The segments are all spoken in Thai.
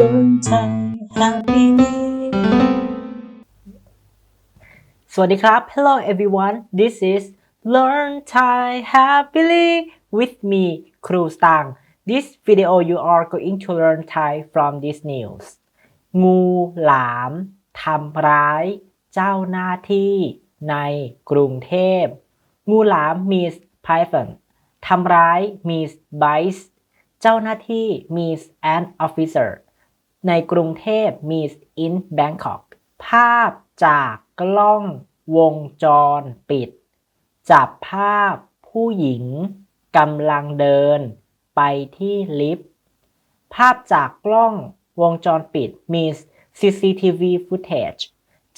Learn Thai happily สวัสดีครับ Hello everyone this is Learn Thai happily with me ครูสตาง This video you are going to learn Thai from this news งูหลามทำร้าย เจ้าหน้าที่ในกรุงเทพ งูหลาม means python ทำร้าย means bites เจ้าหน้าที่ means an officer ในกรุงเทพ means in Bangkok ภาพจากกล้องวงจรปิด จับภาพผู้หญิงกำลังเดินไปที่ลิฟต์ ภาพจากกล้องวงจรปิด means CCTV footage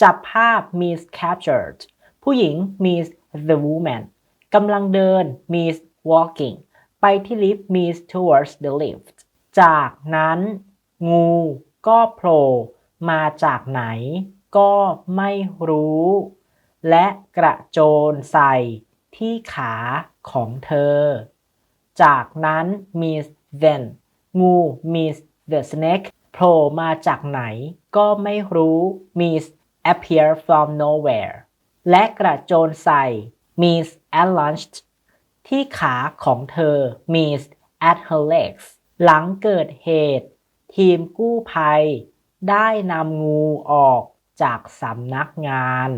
จับภาพ means captured ผู้หญิง means the woman กำลังเดิน means walking ไปที่ลิฟต์ means towards the lift จากนั้น งูก็โผล่มาจากไหนก็ไม่รู้ และกระโจนใส่ที่ขาของเธอ จากนั้น means then งู means the snake โผล่มาจากไหนก็ไม่รู้ means appear from nowhere และกระโจนใส่ means at lunch ที่ขาของเธอ means at her legs หลังเกิดเหตุ ทีมกู้ภัย ได้นำงูออกจากสำนักงาน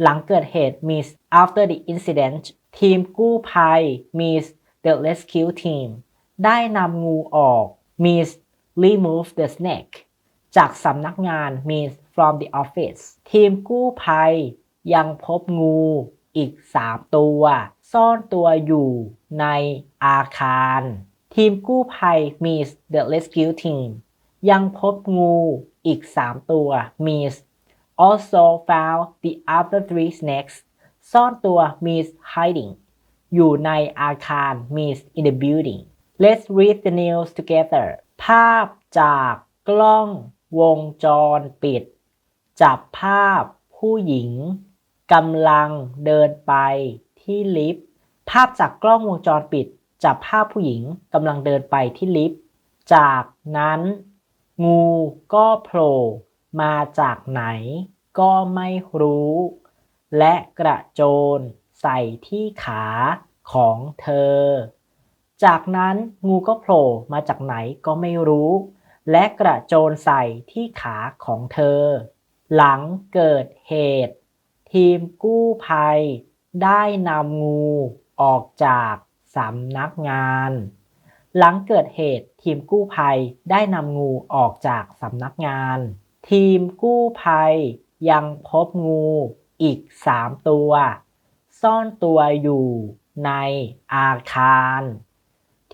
หลังเกิดเหตุ means after the incident ทีมกู้ภัย means the rescue team ได้นำงูออก means remove the snake จากสำนักงาน means from the office ทีมกู้ภัย ยังพบงูอีก 3 ตัว ซ่อนตัวอยู่ในอาคาร ทีมกู้ภัย means the rescue team ยังพบงูอีก 3 ตัว means also found the other three snakes ซ่อนตัว means hiding อยู่ในอาคาร means in the building let's read the news together ภาพจากกล้องวงจรปิด จับภาพผู้หญิงกำลังเดินไปที่ลิฟต์ภาพจากกล้องวงจรปิด จับภาพผู้หญิงกำลังเดินไปที่ลิฟต์จากนั้น งูก็โผล่มาจากไหนก็ไม่รู้ และกระโจนใส่ที่ขาของเธอ จากนั้นงูก็โผล่มาจากไหนก็ไม่รู้ และกระโจนใส่ที่ขาของเธอ หลังเกิดเหตุ ทีมกู้ภัยได้นำงูออกจากสำนักงาน หลังเกิดเหตุทีมกู้ภัยได้นำงูออกจากสำนักงาน ทีมกู้ภัยยังพบงูอีก 3 ตัว ซ่อนตัวอยู่ในอาคาร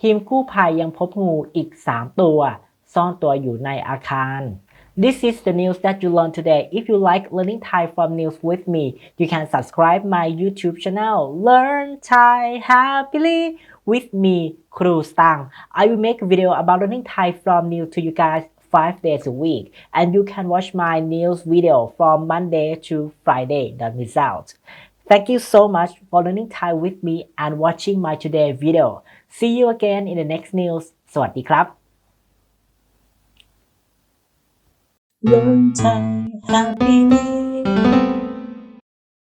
ทีมกู้ภัยยังพบงูอีก 3 ตัว ซ่อนตัวอยู่ในอาคาร This is the news that you learned today. If you like learning Thai from news with me, you can subscribe my YouTube channel Learn Thai Happily with me, Kru Stang. I will make a video about learning Thai from news to you guys five days a week, and you can watch my news video from Monday to Friday. Don't miss out. Thank you so much for learning Thai with me and watching my today video. See you again in the next news. สวัสดีครับ Learn Thai happily